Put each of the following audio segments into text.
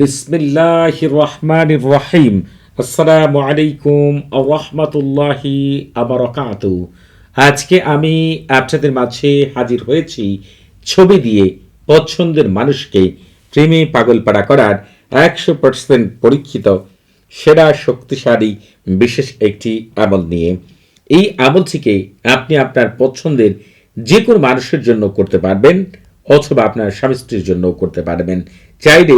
বিসমিল্লাহ রহমান রহিম আসসালামু আলাইকুম রহমতুল্লাহি আবরকাত আজকে আমি আপনাদের মাঝে হাজির হয়েছি ছবি দিয়ে পছন্দের মানুষকে প্রেমে পাগলপাড়া করার একশো পার্সেন্ট পরীক্ষিত, সেরা, শক্তিশালী, বিশেষ একটি আমল নিয়ে। এই আমলটিকে আপনি আপনার পছন্দের যে কোনো মানুষের জন্য করতে পারবেন অথবা আপনার স্বামী স্ত্রীর জন্য করতে পারবেন। চাইলে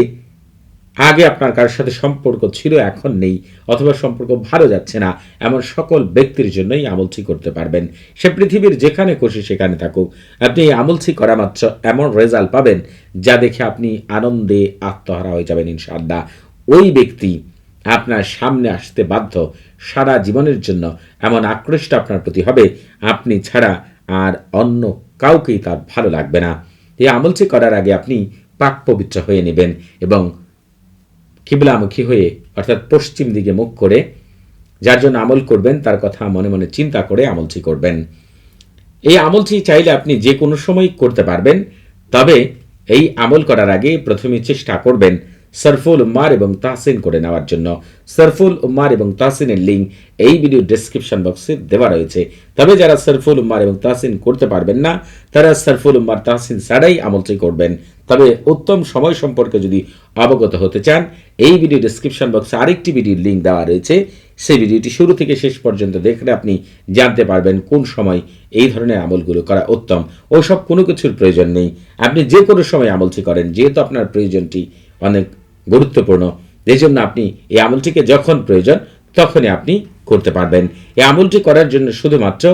আগে আপনার কারোর সাথে সম্পর্ক ছিল, এখন নেই, অথবা সম্পর্ক ভালো যাচ্ছে না, এমন সকল ব্যক্তির জন্যই আমলটি করতে পারবেন। সে পৃথিবীর যেখানে খুশি সেখানে থাকুক। আপনি এই আমলটি করা মাত্র এমন রেজাল্ট পাবেন, যা দেখে আপনি আনন্দে আত্মহারা হয়ে যাবেন, ইনশাআল্লাহ। ওই ব্যক্তি আপনার সামনে আসতে বাধ্য সারা জীবনের জন্য এমন আকৃষ্ট আপনার প্রতি হবে, আপনি ছাড়া আর অন্য কাউকেই তার ভালো লাগবে না। এই আমলটি করার আগে আপনি পাক পবিত্র হয়ে নেবেন এবং কিবলামুখী হয়ে, অর্থাৎ পশ্চিম দিকে মুখ করে, যার জন্য আমল করবেন, তার কথা মনে মনে চিন্তা করে আমলটি করবেন। এই আমলটি চাইলে আপনি যে কোনো সময় করতে পারবেন, তবে এই আমল করার আগে প্রথমে চেষ্টা করবেন সরফুল উম্মার এবং তাহসিন করে নেওয়ার জন্য। সরফুল উম্মার এবং তাহসিনের লিঙ্ক এই ভিডিও ডেসক্রিপশন বক্সে দেওয়া রয়েছে। তবে যারা সরফুল উম্মার এবং তাহসিন করতে পারবেন না, তারা সরফুল উম্মার তাহসিন ছাড়াই আমলটি করবেন। তবে উত্তম সময় সম্পর্কে যদি অবগত হতে চান, এই ভিডিও ডেসক্রিপশন বক্সে আরেকটি ভিডিওর লিঙ্ক দেওয়া রয়েছে। সেই ভিডিওটি শুরু থেকে শেষ পর্যন্ত দেখলে আপনি জানতে পারবেন কোন সময় এই ধরনের আমলগুলো করা উত্তম। ওসব কোনো কিছুর প্রয়োজন নেই। আপনি যে কোনো সময় আমলটি করেন, যেহেতু আপনার প্রয়োজনটি অনেক গুরুত্বপূর্ণ এই জন্য আপনি এই আমলটিকে যখন প্রয়োজন তখনই আপনি করতে পারবেন। এই আমলটি করার জন্য শুধুমাত্র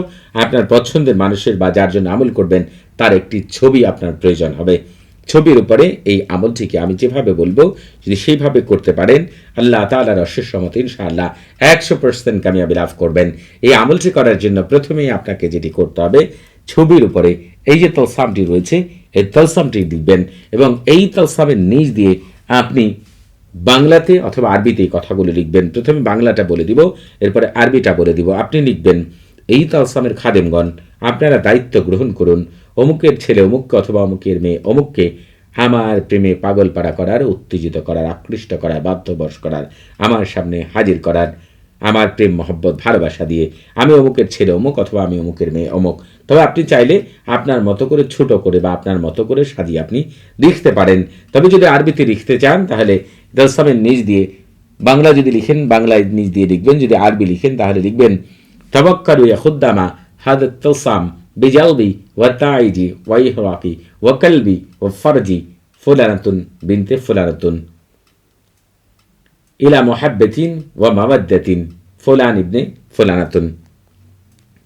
আপনার পছন্দের মানুষের বা যার জন্য আমল করবেন, তার একটি ছবি আপনার প্রয়োজন হবে। ছবির উপরে এই আমলটিকে আমি যেভাবে বলব, যদি সেইভাবে করতে পারেন, আল্লাহ তালার অশেষ সমত ইনশাআল্লাহ একশো পার্সেন্ট কামিয়াবি লাভ করবেন। এই আমলটি করার জন্য প্রথমেই আপনাকে যেটি করতে হবে, ছবির উপরে এই যে তলসামটি রয়েছে, এই তলসামটি লিখবেন এবং এই তলসামের নিচ দিয়ে আপনি বাংলাতে অথবা আরবিতে এই কথাগুলো লিখবেন। প্রথমে বাংলাটা বলে দিব, এরপরে আরবিটা বলে দিব। আপনি লিখবেন, এই তালসামের খাদেমগণ, আপনারা দায়িত্ব গ্রহণ করুন অমুকের ছেলে অমুককে অথবা অমুকের মেয়ে অমুককে আমার প্রেমে পাগল পাড়া করার, উত্তেজিত করার, আকৃষ্ট করার, বাধ্যবশ করার, আমার সামনে হাজির করার, আমার প্রেম, মহব্বত, ভালোবাসা দিয়ে আমি অমুকের ছেলে অমুক অথবা আমি অমুকের মেয়ে অমুক। তবে আপনি চাইলে আপনার মতো করে ছোট করে বা আপনার মতো করে সাজিয়ে আপনি লিখতে পারেন। তবে যদি আরবিতে লিখতে চান, তাহলে দলসামের নিজ দিয়ে, বাংলা যদি লিখেন, বাংলায় নিজ দিয়ে লিখবেন। যদি আরবি লিখেন, তাহলে লিখবেন তবক্কারু খুদ্দামা হাদ তলসাম ওয়াইহরাকি ওয়াকালবি ও ফরজি ফুলানাতুন বিনতে ফুলানাতুন ইলা মোহাব্বেতিন ওয়া মাওয়াদ্দাতিন ফুলান ইবনে ফুলানাতুন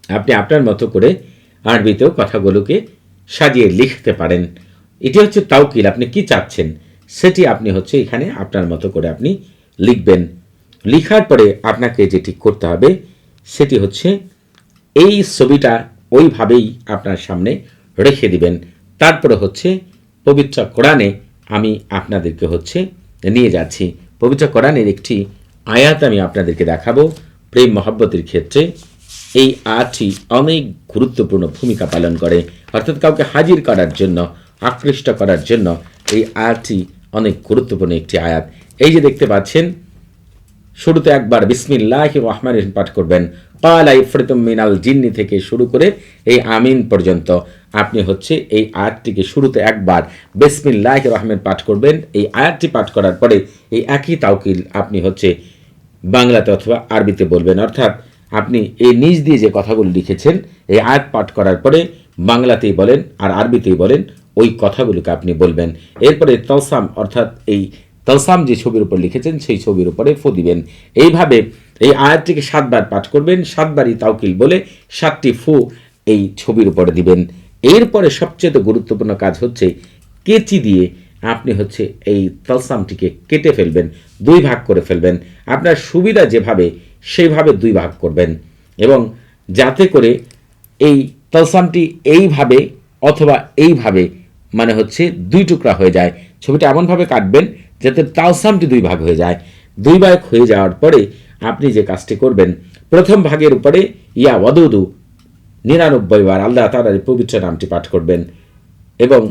আপনি আপনার মতো করে আরবিতেও কথাগুলোকে সাজিয়ে লিখতে পারেন। এটি হচ্ছে তাউকিল আপনি কি চাচ্ছেন? সেটি আপনি হচ্ছে এখানে আপনার মতো করে আপনি লিখবেন। লিখার পরে আপনাকে যেটি করতে হবে, সেটি হচ্ছে এই ছবিটা ওইভাবেই আপনার সামনে রেখে দিবেন। তারপরে হচ্ছে পবিত্র কোরআনে আমি আপনাদেরকে হচ্ছে নিয়ে যাচ্ছি। পবিত্র কোরআনের একটি আয়াত আমি আপনাদেরকে দেখাবো। প্রেম মহব্বতের ক্ষেত্রে এই আয়াতটি অনেক গুরুত্বপূর্ণ ভূমিকা পালন করে। অর্থাৎ কাউকে হাজির করার জন্য, আকৃষ্ট করার জন্য এই আয়াতটি অনেক গুরুত্বপূর্ণ একটি আয়াত। এই যে দেখতে পাচ্ছেন শুরুতে একবার বিসমিল্লাহ রহমান পাঠ করবেন। পাল ইফরিতুম মিনাল জিন্নি থেকে শুরু করে এই আমিন পর্যন্ত আপনি হচ্ছে এই আয়াতটিকে শুরুতে একবার বিসমিল্লাহ রহমান পাঠ করবেন। এই আয়াতটি পাঠ করার পরে এই একই তাউকিল আপনি হচ্ছে বাংলাতে অথবা আরবিতে বলবেন। অর্থাৎ আপনি এই নিজ দিয়ে যে কথাগুলো লিখেছেন, এই আয়াত পাঠ করার পরে বাংলাতেই বলেন আর আরবিতেই বলেন, ওই কথাগুলোকে আপনি বলবেন। এরপরে তলসাম অর্থাৎ এই তলসাম যে ছবির উপর লিখেছেন, সেই ছবির উপরে ফু দিবেন। এইভাবে এই আয়াতটিকে সাতবার পাঠ করবেন, সাতবারই তাওকিল বলে সাতটি ফু এই ছবির উপরে দিবেন। এরপরে সবচেয়ে গুরুত্বপূর্ণ কাজ হচ্ছে কেচি দিয়ে আপনি হচ্ছে এই তলসামটিকে কেটে ফেলবেন, দুই ভাগ করে ফেলবেন। আপনার সুবিধা যেভাবে, সেইভাবে দুই ভাগ করবেন। এবং যাতে করে এই তলসামটি এইভাবে অথবা এইভাবে মানে হচ্ছে দুই টুকরা হয়ে যায়। ছবিটা এমনভাবে কাটবেন যাতে তালসামটি দুই ভাগ হয়ে যায়। দুই ভাগ হয়ে যাওয়ার পরে আপনি যে কাজটি করবেন, প্রথম ভাগের উপরে ইয়া ওয়াদুদু, নিরানব্বই বার আল্লাহ তালার পবিত্র নামটি পাঠ করবেন। এবং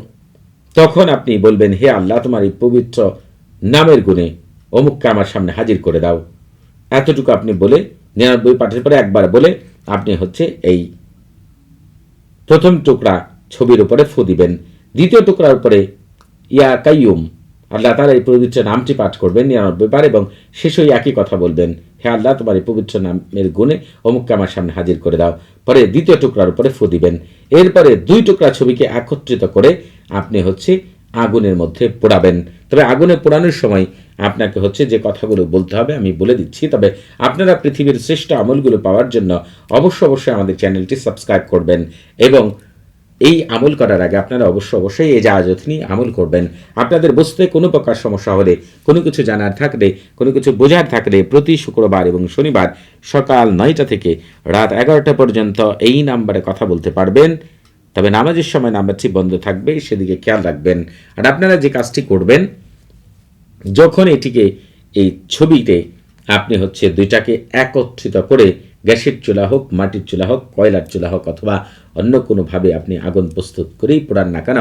তখন আপনি বলবেন, হে আল্লাহ, তোমার এই পবিত্র নামের গুণে অমুককে আমার সামনে হাজির করে দাও। এতটুকু আপনি বলে, নিরানব্বই পাঠের পরে একবার বলে আপনি হচ্ছে এই প্রথম টুকরা ছবির উপরে ফু দিবেন। দ্বিতীয় টুকরার উপরে ইয়া কাইয়ুম আল্লাহ তালা এই পবিত্র নামটি পাঠ করবেন, নিরানব্বই বার, এবং শেষই একই কথা বলবেন, হে আল্লাহ, তোমার এই পবিত্র নামের গুণে অমুককে আমার সামনে হাজির করে দাও। পরে দ্বিতীয় টুকরার উপরে ফু দিবেন। এরপরে দুই টুকরা ছবিকে একত্রিত করে আপনি হচ্ছে আগুনের মধ্যে পোড়াবেন। তবে আগুনে পোড়ানোর সময় আপনাকে হচ্ছে যে কথাগুলো বলতে হবে আমি বলে দিচ্ছি, তবে আপনারা পৃথিবীর শ্রেষ্ঠ আমলগুলো পাওয়ার জন্য অবশ্য অবশ্যই আমাদের চ্যানেলটি সাবস্ক্রাইব করবেন, এবং এই আমল করার আগে আপনারা অবশ্য অবশ্যই এই জাহাজত নিয়ে আমল করবেন। আপনাদের বুঝতে কোনো প্রকার সমস্যা হলে, কোনো কিছু জানার থাকলে, কোনো কিছু বোঝার থাকলে প্রতি শুক্রবার এবং শনিবার সকাল নয়টা থেকে রাত এগারোটা পর্যন্ত এই নাম্বারে কথা বলতে পারবেন। তবে নামাজের সময় নাম্বারটি বন্ধ থাকবে, সেদিকে খেয়াল রাখবেন। আর আপনারা যে কাজটি করবেন, যখন এটিকে, এই ছবিতে আপনি হচ্ছে দুইটাকে একত্রিত করে গ্যাসের চুলা হোক, মাটির চুলা হোক, কয়লার চুলা হোক, অথবা অন্য কোনোভাবে আপনি আগুন প্রস্তুত করেই পোড়ান না কেন,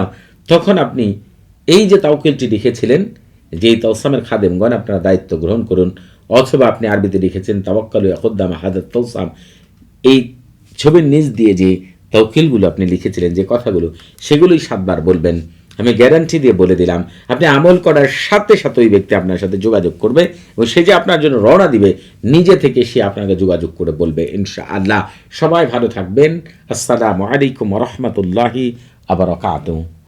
তখন আপনি এই যে তাওকিলটি লিখেছিলেন যে এই তৌসামের খাদেমগণ আপনারা দায়িত্ব গ্রহণ করুন, অথবা আপনি আরবিতে লিখেছেন, তাওয়াক্কালু ইয়াহুদ্দাম হাদাত তৌসাম এই ছবির নিচ দিয়ে যে তৌকিলগুলো আপনি লিখেছিলেন, যে কথাগুলো, সেগুলোই সাতবার বলবেন। আমি গ্যারান্টি দিয়ে বলে দিলাম, আপনি আমল করার সাথে সাথে ওই ব্যক্তি আপনার সাথে যোগাযোগ করবে এবং সে যে আপনার জন্য রওনা দিবে, নিজে থেকে সে আপনাকে যোগাযোগ করে বলবে ইনশা আল্লাহ সবাই ভালো থাকবেন। আসসালামু আলাইকুম রহমতুল্লাহি আবার